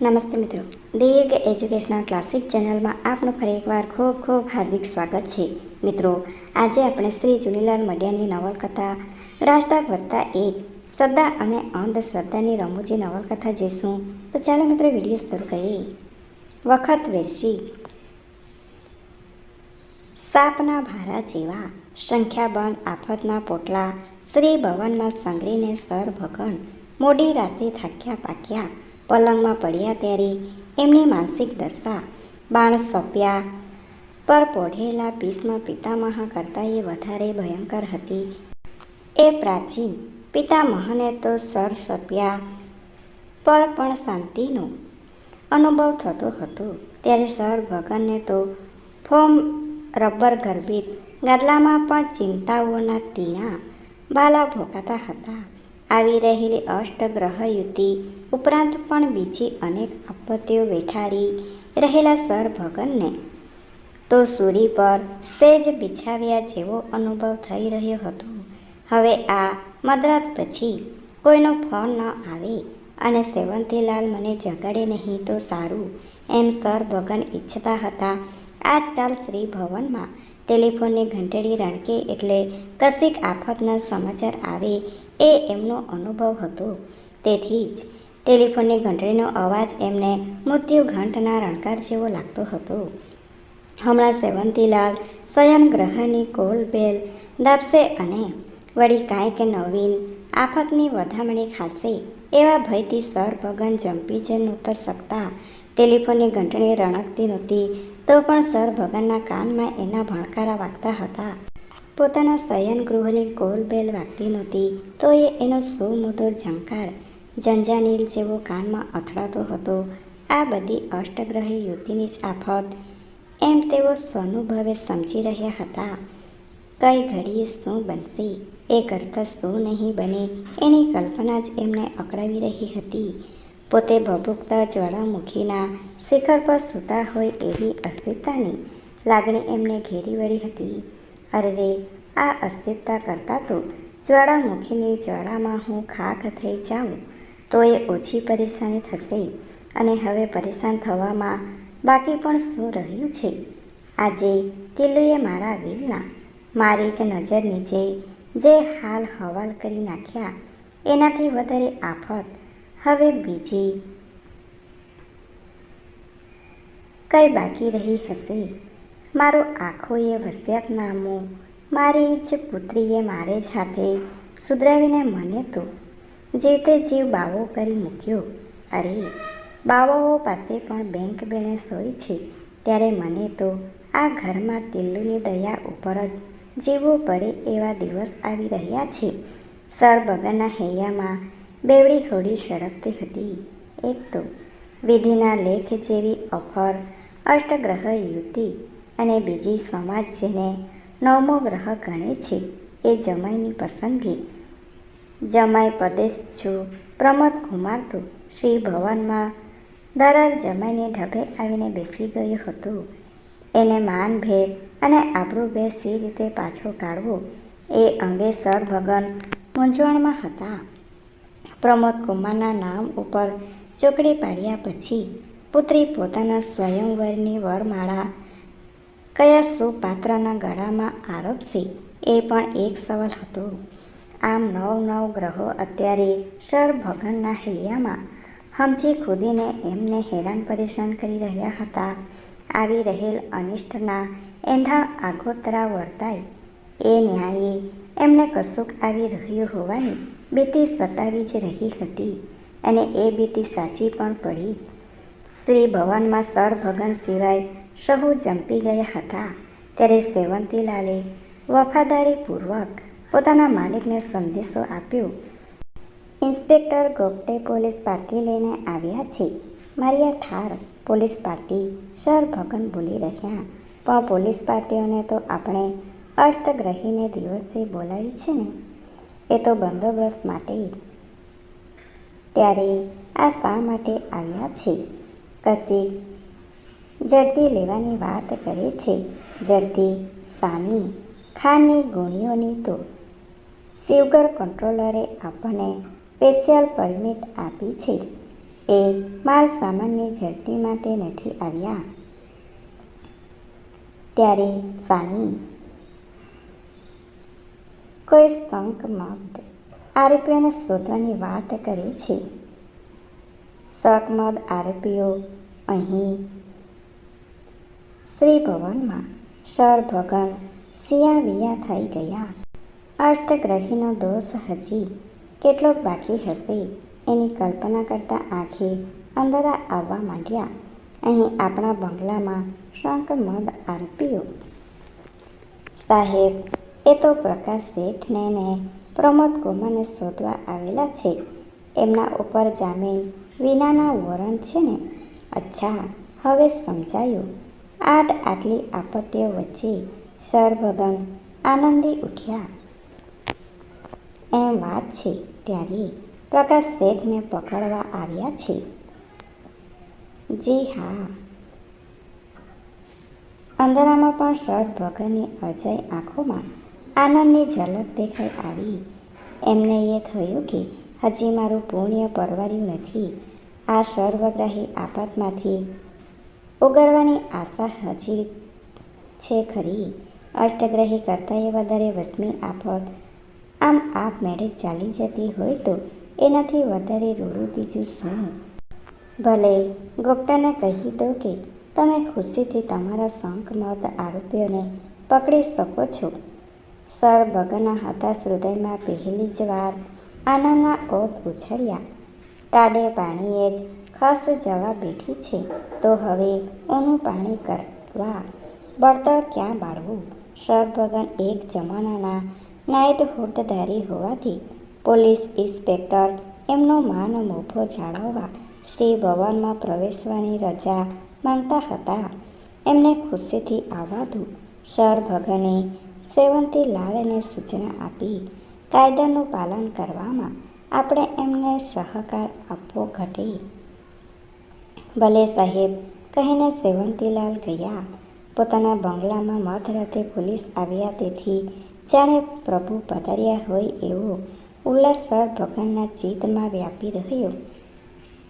નમસ્તે મિત્રો. દીર્ઘ educational classic ચેનલમાં આપનું ફરી એકવાર ખૂબ ખૂબ હાર્દિક સ્વાગત છે. મિત્રો, આજે આપણે શ્રી જુનીલાલ મડિયાની નવલકથા રાષ્ટ્ર વત્તા એક શ્રદ્ધા અને અંધશ્રદ્ધાની રમૂજી નવલકથા જોઈશું. તો ચાલો મિત્રો વીડિયો શરૂ કરીએ. વખત વેચી સાપના ભારા જેવા સંખ્યાબંધ આફતના પોટલા શ્રી ભવનમાં સંગ્રીને સર ભગન મોડી રાતે થાક્યા પાક્યા. પલંગમાં પડ્યા ત્યારે એમની માનસિક દશા બાણ સપ્યા પર પોઢેલા ભીષ્મ પિતામહ કરતાં એ વધારે ભયંકર હતી. એ પ્રાચીન પિતામહને તો સર સપ્યા પર પણ શાંતિનો અનુભવ થતો હતો. ત્યારે સર ભગનને તો ફોમ રબર ગર્ભિત ગાદલામાં પણ ચિંતાઓના તીણા બાલા ભોકાતા હતા. આવી રહેલી અષ્ટગ્રહ યુતિ ઉપરાંત પણ બીજી અનેક આપત્તિઓ વેઠારી રહેલા સર ભગનને. તો સૂરી પર સેજ બિછાવ્યા જેવો અનુભવ થઈ રહ્યો હતો. હવે આ મદરાત પછી કોઈનો ફોન ન આવે અને સેવંતીલાલ મને જગાડે નહીં તો સારું એમ સર ભગન ઈચ્છતા હતા. આજકાલ શ્રી ભવનમાં ટેલિફોનની ઘંટડી રણકે એટલે કશીક આફતના સમાચાર આવે એ એમનો અનુભવ હતો. તેથી જ ટેલિફોનની ઘંટડીનો અવાજ એમને મૃત્યુ ઘંટના રણકાર જેવો લાગતો હતો. હમણાં સેવંતીલાલ, સ્વયં ગ્રહની કોલ બેલ દાબશે અને વળી કાંઈક નવીન, આફતની વધામણી ખાશે એવા ભયથી સર ભગન જંપી જ નહોતા શકતા ટેલિફોનની ઘંટડી રણકતી નહોતી, તો પણ સર ભગનના કાનમાં એના ભણકારા વાગતા હતા. પોતાના શયનગૃહની કોલ બેલ વાગતી નહોતી, તો એ એનો સુમધુર ઝંકાર ઝંઝાનીલ જેવો કાનમાં અથડાતો હતો. આ બધી અષ્ટગ્રહી યુતિની જ આફત. એમ તેઓ સ્વનુભવે સમજી રહ્યા હતા. કઈ ઘડીએ શું બનશે? એ કરતાં શું નહીં બને? એની કલ્પના જ એમને અકળાવી રહી હતી. પોતે ભભૂકતા જ્વાળામુખીના શિખર પર સૂતા હોય એવી અસ્થિરતાની લાગણી એમને ઘેરી વળી હતી. અરે આ અસ્થિરતા કરતાં તો જ્વાળામુખીની જ્વાળામાં હું ખાખ થઈ જાઉં, તો એ ઓછી પરેશાની થશે અને હવે પરેશાન થવામાં બાકી પણ શું રહ્યું છે? આજે તિલુએ મારા વીલના મારી જ નજર નીચે જે હાલ હવાલ કરી નાખ્યા, એનાથી વધારે આફત હવે બીજી કઈ બાકી રહી હશે? મારું આંખોએ વસિયાતનામું મારી જ પુત્રીએ મારે જ હાથે સુધરાવીને મને તો જીવતે જીવ બાવો કરી મૂક્યો. અરે, બાવાઓ પાસે પણ બેંક બેલેન્સ હોય છે, ત્યારે મને તો આ ઘરમાં તિલ્લુની દયા ઉપર જ જીવવું પડે એવા દિવસ આવી રહ્યા છે. સર બગનના હૈયામાં બેવડી હોડી સળગતી હતી. એક તો વિધિના લેખ જેવી અફર, અષ્ટગ્રહ યુતિ અને બીજી સમાજ જેને નવમો ગ્રહ ગણે છે, એ જમાઈની પસંદગી. જમાઈ પ્રદેશ જો પ્રમોદ કુમાર તો શ્રી ભવનમાં દરાર જમાઈને ઢબે આવીને બેસી ગયું હતું, એને માનભેર અને આબરૂભેર સી રીતે પાછો કાઢવો, એ અંગે સર ભગન મૂંઝવણમાં હતા. પ્રમોદ કુમારના નામ ઉપર ચોકડી પાડ્યા પછી પુત્રી પોતાના સ્વયંવરની વરમાળા કયા સુપાત્રના ગળામાં આરોપશે એ પણ એક સવાલ હતો. આમ નવ નવ ગ્રહો અત્યારે સર ભગનના હૈયામાં. હમજી ખુદીને એમને હેરાન પરેશાન કરી રહ્યા હતા. આવી રહેલ અનિષ્ટના એંધાણ આગોતરા વર્તાય. એ ન્યાયે એમને કશુંક આવી રહ્યું હોવાની બીતી સતાવી જ રહી હતી અને એ બીતી સાચી પણ પડી શ્રી ભવનમાં સર ભગન સિવાય સહુ જંપી ગયા હતા ત્યારે સેવંતીલાલે વફાદારીપૂર્વક પોતાના માલિકને સંદેશો આપ્યો. ઇન્સ્પેક્ટર ગોપટે પોલીસ પાર્ટી લઈને આવ્યા છે. મારી આ ઠાર પોલીસ પાર્ટી સર ભગન બોલી રહ્યા. પણ પોલીસ પાર્ટીઓને તો આપણે અષ્ટગ્રહીને દિવસે બોલાવી છે ને? એ તો બંદોબસ્ત માટે. ત્યારે આ શા માટે આવ્યા છે? કશી ઝડપી લેવાની વાત કરે છે. જડતી સાની ખાનની ગુણીઓની તો શિવગર કંટ્રોલરે આપણને સ્પેશિયલ પરમિટ આપી છે. એ માલ સામાનની ઝડપી માટે નથી આવ્યા. ત્યારે સાની કોઈ શંકમદ આરોપીઓને શોધવાની વાત કરે છે. શકમદ આરોપીઓ અહીં શ્રી ભવનમાં સરભગન સિયાવિયા થઈ ગયા. અષ્ટગ્રહીનો દોષ હજી કેટલોક બાકી હશે એની કલ્પના કરતાં આંખે અંધારા આવવા માંડ્યા. અહીં આપણા બંગલામાં શંકમદ આરોપીઓ. સાહેબ, એ તો પ્રકાશ શેઠને ને પ્રમોદ કુમારને શોધવા આવેલા છે. એમના ઉપર જામીન વિનાના વોરંટ છે ને? અચ્છા, હવે સમજાયું. આટ આટલી આપત્તિઓ વચ્ચે સરભગન આનંદી ઉઠ્યા. એમ વાત છે ત્યારે પ્રકાશ શેઠને પકડવા આવ્યા છે. જી હા. અંધારામાં પણ સરભગનની અજય આંખોમાં આનંદની ઝલક દેખાઈ આવી. એમને એ થયું કે હજી મારું પુણ્ય પરવાર્યું નથી. આ સર્વગ્રાહી આપાતમાંથી ઉગરવાની આશા હજી છે ખરી. અષ્ટગ્રહી કરતાં એ વધારે વસમી આફત આમ આપમેળે ચાલી જતી હોય તો એનાથી વધારે રૂડું બીજું શું? ભલે ગુપ્તાને કહી દો કે તમે ખુશીથી તમારા શંખમદ આરોપીઓને પકડી શકો છો. સર ભગના હતાશ હૃદયમાં પહેલી જ વાર આનંદના ઓત ઉછળ્યા. ટાડે પાણીએ જ ખસ જવા બેઠી છે. તો હવે ઊનું પાણી કરવા બળતર ક્યાં બાળવું? સરભગન એક જમાનાના નાઇટ હુટધારી હોવાથી પોલીસ ઇન્સ્પેક્ટર એમનો માન મોભો જાળવવા શ્રી ભવનમાં પ્રવેશવાની રજા માંગતા હતા. એમને ખુશીથી આવવા સરભગને સેવંતી સેવંતીલાલને સૂચના આપી કાયદાનું પાલન કરવામાં આપણે એમને સહકાર આપવો ઘટે. ભલે સાહેબ કહીને સેવંતીલાલ ગયા, પોતાના બંગલામાં મધરાતે પોલીસ આવ્યા તેથી જાણે પ્રભુ પધાર્યા હોય એવો ઉલ્લાસ સર ભગવાનના ચિત્તમાં વ્યાપી રહ્યો.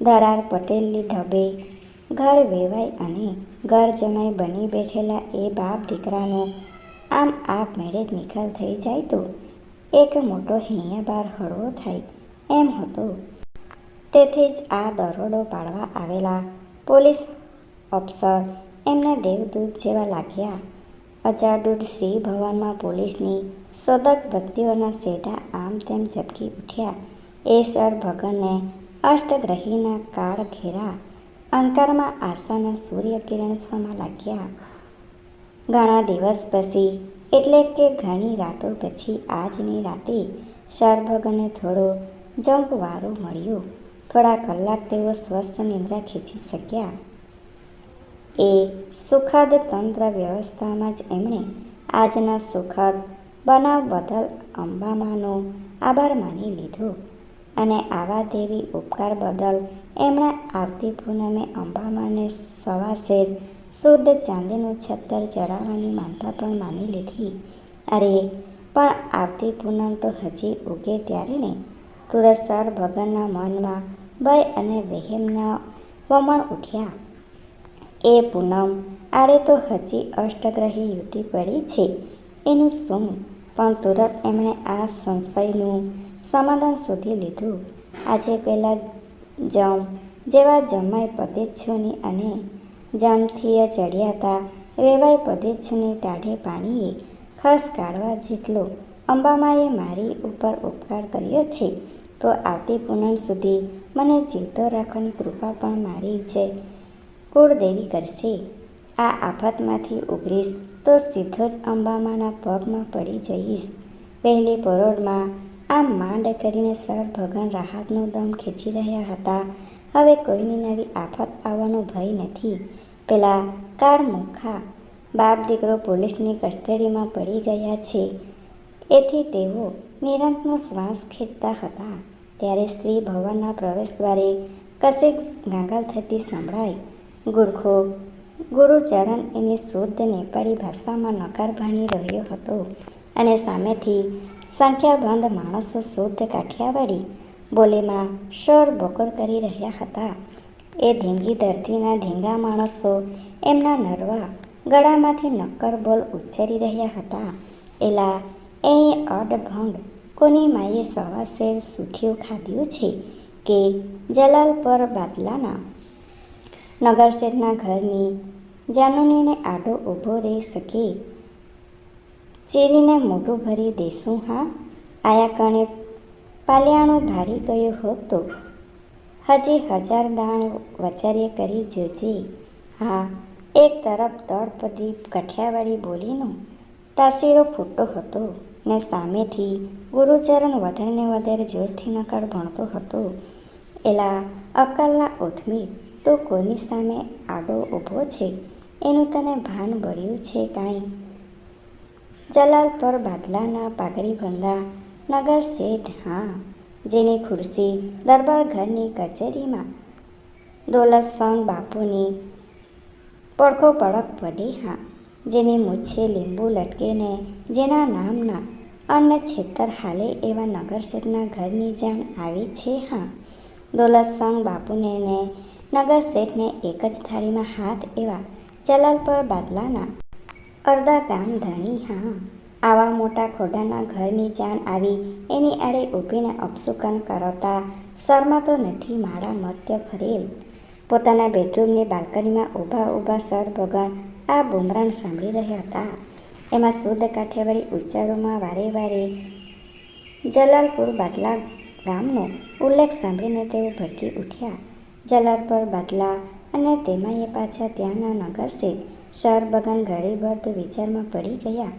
દરાર પટેલની ઢબે ઘર વેવાય અને ઘર જમાઈ બની બેઠેલા એ બાપ દીકરાનો આમ આપમેળે મેળે નિકાલ થઈ જાય તો? એક મોટો હૈયાબાર હળવો થાય. એમ હતું. તેથી જ આ દરોડો પાડવા આવેલા પોલીસ અફસર એમને દેવદૂત જેવા લાગ્યા. અજાડૂટ શ્રી ભવનમાં પોલીસની શોધક બત્તીઓના સેઢા આમ તેમ ઝબકી ઉઠ્યા. એ સર ભગનને અષ્ટગ્રહીના કાળ ઘેરા અંકારમાં આશાના સૂર્યકિરણ સમા લાગ્યા. ઘણા દિવસ પછી, એટલે કે ઘણી રાતો પછી, આજની રાતે સર ભગને થોડો જંપવારો મળ્યો. થોડા કલાક તેઓ સ્વસ્થ નિંદ્રા ખેંચી શક્યા. એ સુખદ તંત્ર વ્યવસ્થામાં જ એમણે આજના સુખદ બનાવ બદલ અંબામાનો આભાર માની લીધો અને આવા દેવી ઉપકાર બદલ એમણે આવતી પૂનમે અંબામાને સવાશેર શુદ્ધ ચાંદીનું છત્તર ચડાવવાની માનતા પણ માની લીધી. અરે, પણ આવતી પૂનમ તો હજી ઉગે ત્યારે ને તુરત સર ભગનના મનમાં ભય અને વહેમના વમણ ઉઠ્યા. એ પૂનમ, આડે તો હજી અષ્ટગ્રહી યુતિ પડી છે, એનું શું? પણ તુરત એમણે આ સંશયનું સમાધાન શોધી લીધું. આજે પહેલાં જમ, જેવા જમાઈ પદેચ્છોની અને જમથીએ ચડિયાતા રેવાય પદેચ્છોની ટાઢે પાણીએ ખસ કાઢવા જેટલો અંબામાએ મારી ઉપર ઉપકાર કર્યો છે. તો આવતી પૂનમ સુધી મને જીવતો રાખવાની કૃપા પણ મારી છે. કુળદેવી કરશે. આ આફતમાંથી ઉભરીશ તો સીધો જ અંબામાના પગમાં પડી જઈશ. પહેલી પરોળમાં આમ માંડ કરીને સર ભગન રાહતનો દમ ખેંચી રહ્યા હતા. હવે કોઈની નવી આફત આવવાનો ભય નથી. પેલા કાળમુખા બાપ દીકરો પોલીસની કસ્ટડીમાં પડી ગયા છે. એથી તેઓ નિરંતનો શ્વાસ ખેંચતા હતા. ત્યારે સ્ત્રી ભવનના પ્રવેશદ્વારે કશેક ગાંગલ થતી સંભળાય ગુરખો ગુરુચરણ એની શુદ્ધ નેપાળી ભાષામાં નકાર ભાણી રહ્યો હતો અને સામેથી સંખ્યાબંધ માણસો શુદ્ધ કાઠિયાવાડી બોલીમાં શોર બકોર કરી રહ્યા હતા. એ ધીંગી ધરતીના ધીંગા માણસો એમના નરવા ગળામાંથી નક્કર બોલ ઉચ્ચારી રહ્યા હતા. એલા એ અડભંગ કોની માએ સવા શેર સૂઠિયું ખાધ્યું છે કે જલાલપર બાદલાના. નગરશેઠના ઘરની જાનુનીને આડો ઊભો રહી શકે. ચેરીને મોઢું ભરી દેશું હા, આયા કણે પાલિયાણું ભારી ગયું હતો. હજી હજાર દાણ વચારે કરી જોજે. હા, એક તરફ તળપદી કઠિયાવાડી બોલીનો તાસીરો ફૂટતો હતો. ને સામેથી ગુરુચરણ વધારે વધારે જોરથી નકાર ભણતો હતો. એલા અકાલના ઓથમી તો કોની સામે આડો ઊભો છે? એનું તને ભાન બળ્યું છે કાંઈ? જલાલ પર બાદલાના પાઘડી બંધા નગર શેઠ, હા, જેની ખુરશી દરબાર ઘરની કચેરીમાં. દોલતસંગ બાપુની પડખો પડક પડી, હા, જેની મૂછે લીંબુ લટકેને જેના નામના અન્ય છેતર હાલે એવા નગર શેઠના ઘરની જાણ આવી છે, હા. દોલતસંગ બાપુને ને નગર શેઠને એક જ થાળીમાં હાથ એવા જલાલ પર બાદલાના અડધા ગામ ધણી, હા. આવા મોટા ખોડાના ઘરની જાણ આવી એની આડે ઊભીને અપસુકન કરાવતા શરમા તો નથી માળા મત્ય ફરેલ પોતાના બેડરૂમની બાલ્કનીમાં ઊભા ઊભા સર ભગણ આ બુમરાણ સાંભળી રહ્યા હતા. એમાં શુદ્ધ કાઠિયાવાડી ઉચ્ચારોમાં વારે વારે જલાલપુર બાટલા ગામનો ઉલ્લેખ સાંભળીને તેઓ ભડકી ઉઠ્યા. જલાલપુર બાટલા અને તેમાંય પાછા ત્યાંના નગરસે સર બગન ઘડીભર વિચારમાં પડી ગયા.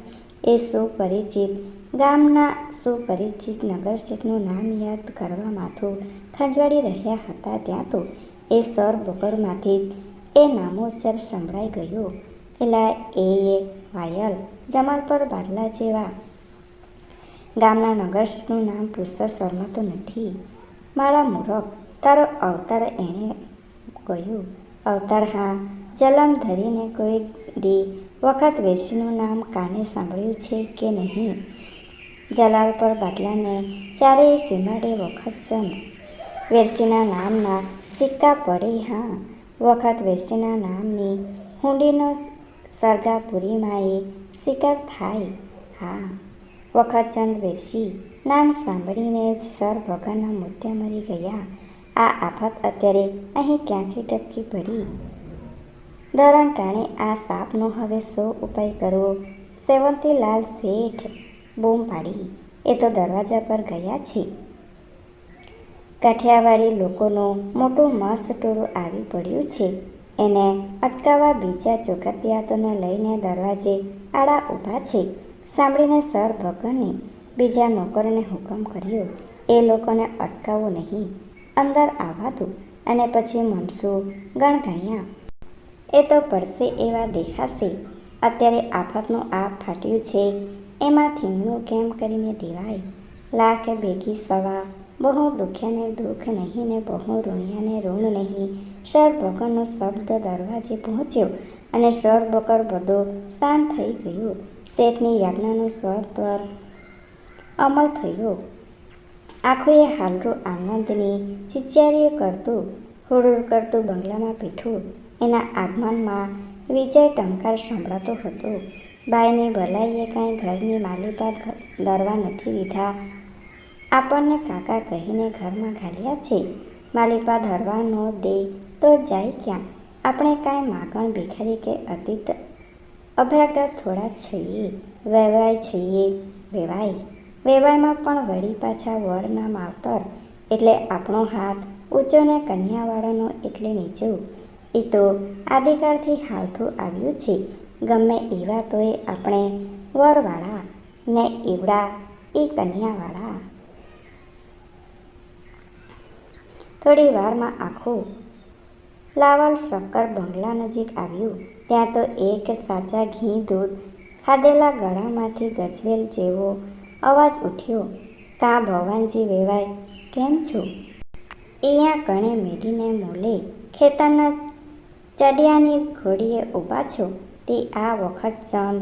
એ સુપરિચિત ગામના સુપરિચિત નગરશેઠનું નામ યાદ કરવા માથું ખંજવાડી રહ્યા હતા ત્યાં તો એ સર બગરમાંથી જ એ નામોચ્ચાર સંભળાઈ ગયો. એલા એ એ વાયલ જમાલ પર બાદલા જેવા. ગામના નગરનું નામ પૂછતા શરમાતો નથી. મારા મૂરખ, તારો અવતાર એણે કહ્યું અવતાર હા જલમ ધરીને કોઈ દી વખત વેરશીનું નામ કાને સાંભળ્યું છે કે નહીં જલાલ પર બાદલાને ચારેય સીમાડે વખત ચંદ વેરશીના નામના સિક્કા પડે હા. વખત વેરશીના નામની હુંડીનો સરગાપુરીમાં એ શિકાર થાય. હા વખતચંદ વેરશી નામ સાંભળીને જ સર ભગવાનના મુદ્દે મરી ગયા. આ આફત અત્યારે અહીં ક્યાંથી ટપકી પડી? ધરણ ટાણે આ સાપનો હવે શો ઉપાય કરવો? સેવંતીલાલ શેઠ બૂમ પાડી. એ તો દરવાજા પર ગયા છે. કાઠિયાવાડી લોકોનું મોટું મસ્ત ટોળું આવી પડ્યું છે. એને અટકાવવા બીજા ચોખતિયાતોને લઈને દરવાજે આડા ઊભા છે. સાંભળીને સર ભગવાને બીજા નોકરોને હુકમ કર્યો. એ લોકોને અટકાવવું નહીં. અંદર આવવા દો અને પછી મનસુ ગણગણ્યા. એ તો પડશે એવા દેખાશે. અત્યારે આફતનું આ ફાટ્યું છે. એમાં થીંગનું કેમ કરીને દેવાય? લાખ ભેગી સવા બહુ દુખ્યાને દુઃખ નહીં ને બહુ ઋણિયાને ઋણ નહીં. શરબકરનો શબ્દ દરવાજે પહોંચ્યો અને શરબકર બધો શાંત થઈ ગયો. શેઠની યાજ્ઞાનું સ્વર અમલ થયો. આંખોએ હાલરો આનંદની ચિચારીએ કરતું હુડુર કરતું બંગલામાં બેઠું. એના આગમનમાં વિજય ટંકાર સંભળાતો હતો. બાઈની ભલાઈએ કાંઈ ઘરની માલિકા દરવા નથી દીધા. આપણને કાકા કહીને ઘરમાં ઘાલ્યા છે માલિપા ધરવા ન દે, તો જાય ક્યાં? આપણે કાંઈ માગણ ભિખારી કે અતીત અભ્યાગત થોડા છીએ, વેવાય છીએ, વેવાય. વેવાયમાં પણ વળી પાછા વરના માવતર, એટલે આપણો હાથ ઊંચો ને કન્યાવાળાનો એટલે નીચો. એ તો આદિકાળથી હાલતું આવ્યું છે, ગમે એવા તોય આપણે વરવાળા ને એવડા એ કન્યાવાળા. થોડી વારમાં આખું લાવાલ શક્કર બંગલા નજીક આવ્યું. ત્યાં તો એક સાચા ઘી દૂધ ખાધેલા ગળામાંથી ગજવેલ જેવો અવાજ ઉઠ્યો. કા ભવાનજી વેવાય, કેમ છો? અહીંયા કણે મેડીને મોલે, ખેતરના ચડિયાની ઘોડીએ ઊભા છો. તે આ વખત ચંદ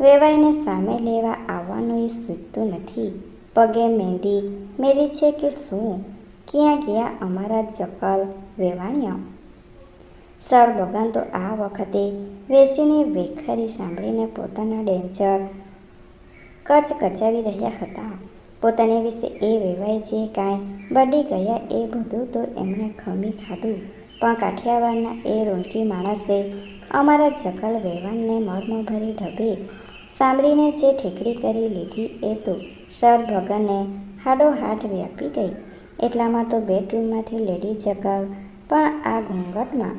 વેવાઈને સામે લેવા આવવાનું એ સૂચતું નથી. પગે મહેંદી મેરી છે કે શું? ક્યાં ગયા અમારા જકલ વેવાણિયા સર બગન તો આ વખતે વેચીની વેખરી સાંભળીને પોતાના ડેન્ચર કચ કચાવી રહ્યા હતા. પોતાની વિશે એ વેવાય જે કાંઈ બળી ગયા એ બધું તો એમણે ખમી ખાધું. પણ કાઠિયાવાડના એ રોનકી માણસે અમારા જકલ વેવાણને મર્મભરી ઢબે સાંભળીને જે ઠેકડી કરી લીધી એ તો સર ભગનને હાડોહાડ વ્યાપી ગઈ. એટલામાં તો બેડરૂમમાંથી લેડી જગાવ પણ આ ઘૂંઘટમાં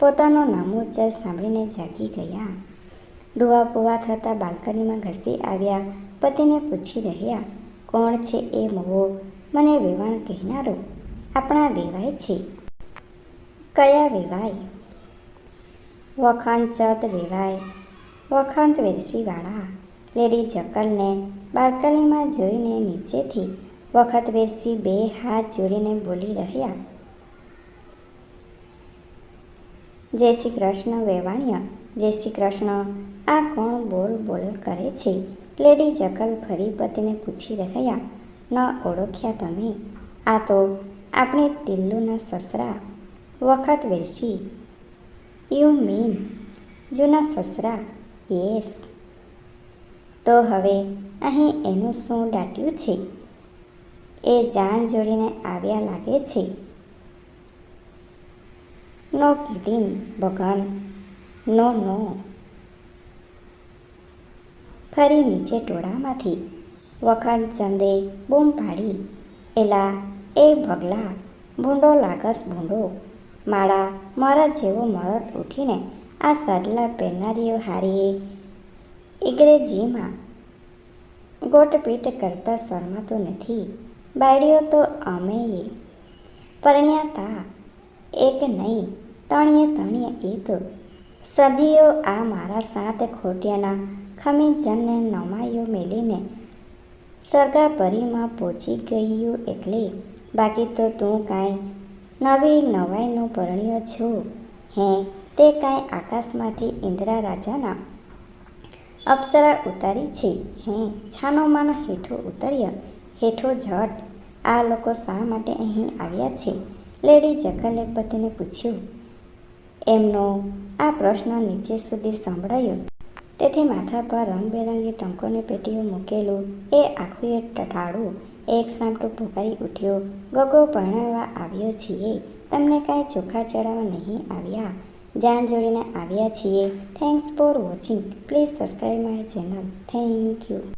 પોતાનો નામોચ્ચાર સાંભળીને જાગી ગયા. દુવા પુવા થતાં બાલ્કનીમાં ઘસી આવ્યા, પતિને પૂછી રહ્યા, કોણ છે એ મોવો? મને વેવાણ કહેનારો. આપણા વેવાય છે. કયા વેવાય? વખાણ ચત વેવાય. વખાંત વેરસીવાળા. લેડી જકલને બાલ્કનીમાં જોઈને નીચેથી વખત વેરસી બે હાથ જોડીને બોલી રહ્યા. જય શ્રી કૃષ્ણ વેવાણિયા, જય શ્રી કૃષ્ણ. આ કોણ બોલ બોલ કરે છે? લેડી જકલ ફરી પતિને પૂછી રહ્યા. ન ઓળખ્યા તમે? આ તો આપણે તિલ્લુના સસરા. વખત વેરસી. યુ મીન, જૂના સસરા. યેસ. તો હવે અહીં એનું શું દાટ્યું છે? એ જાન જોડીને આવ્યા લાગે છે. નો કિડિંગ ભગવાન નો નો. ફરી નીચે ટોળામાંથી વખાણ ચંદે બૂમ પાડી, એલા, એ ભગલા, ભૂંડો લાગસ ભૂંડો. માળા મારા જેવો મરદ ઉઠીને આ સાદલા પહેરનારીઓ હારીએ ઇંગ્રેજીમાં ગોટપીટ કરતા શરમાતો નથી. બાયડીઓ તો અમેય. પરણ્યા તા. એક નહીં, તણીએ તણીએ એ સદીઓ આ મારા સાત ખોટિયાના ખમીજનને નમાયો મેલીને સરગાપરીમાં પહોંચી ગયું એટલે, બાકી તો તું કાંઈ નવી નવાઈનો પરણ્યો છું? હે, તે કાંઈ આકાશમાંથી ઇન્દ્રા રાજાના અપ્સરા ઉતારી છે? હે છાનો માનો હેઠો ઉતર્યા. હેઠો જટ, આ લોકો શા માટે અહીં આવ્યા છે? લેડી જકલે પતિને પૂછ્યું. એમનો આ પ્રશ્ન નીચે સુધી સંભળાયો. તેથી માથા પર રંગબેરંગી ટંકોની પેટીઓ મૂકેલું એ આખું એ ટટાળું એક સામટું પુકારી ઉઠ્યો. ગગો પરણાવવા આવ્યો છીએ. તમને કાંઈ ચોખા ચડાવવા નહીં આવ્યા. જાન જોડીને આવ્યા છીએ. Thanks for watching please subscribe my channel thank you